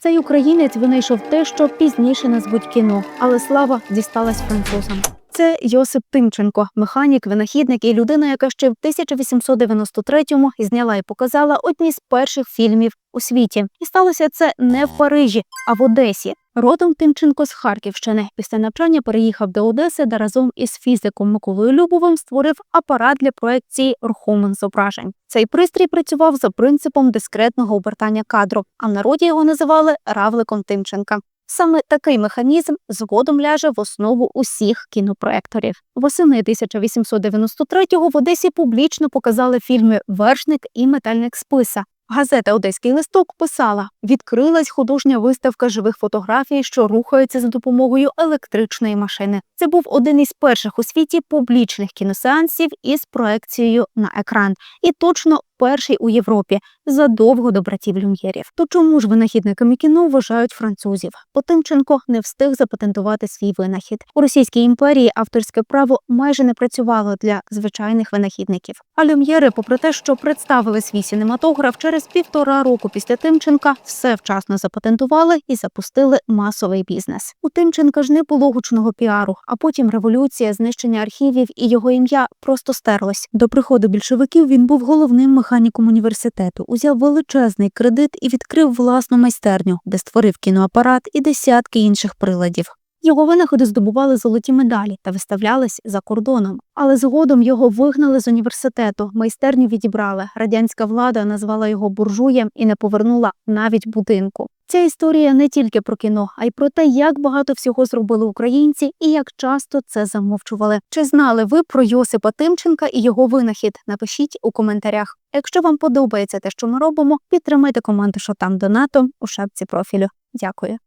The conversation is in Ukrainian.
Цей українець винайшов те, що пізніше назвуть кіно, але слава дісталась французам. Це Йосип Тимченко, механік, винахідник і людина, яка ще в 1893-му зняла і показала одні з перших фільмів у світі. І сталося це не в Парижі, а в Одесі. Родом Тимченко з Харківщини. Після навчання переїхав до Одеси, де разом із фізиком Миколою Любовим створив апарат для проекції рухомих зображень. Цей пристрій працював за принципом дискретного обертання кадру, а в народі його називали равликом Тимченка. Саме такий механізм згодом ляже в основу усіх кінопроекторів. Восени 1893-го в Одесі публічно показали фільми Вершник і Метальник списа. Газета Одеський листок писала: відкрилась художня виставка живих фотографій, що рухаються за допомогою електричної машини. Це був один із перших у світі публічних кіносеансів із проекцією на екран, і точно перший у Європі задовго до братів Люм'єрів. То чому ж винахідниками кіно вважають французів? Бо Тимченко не встиг запатентувати свій винахід. У Російській імперії авторське право майже не працювало для звичайних винахідників. А Люм'єри, попри те, що представили свій синематограф через півтора року після Тимченка, все вчасно запатентували і запустили масовий бізнес. У Тимченка ж не було гучного піару, а потім революція, знищення архівів і його ім'я просто стерлось. До приходу більшовиків він був головним механіком університету, узяв величезний кредит і відкрив власну майстерню, де створив кіноапарат і десятки інших приладів. Його винаходи здобували золоті медалі та виставлялись за кордоном. Але згодом його вигнали з університету, майстерню відібрали. Радянська влада назвала його буржуєм і не повернула навіть будинку. Ця історія не тільки про кіно, а й про те, як багато всього зробили українці і як часто це замовчували. Чи знали ви про Йосипа Тимченка і його винахід? Напишіть у коментарях. Якщо вам подобається те, що ми робимо, підтримайте команду, що там у шапці профілю. Дякую.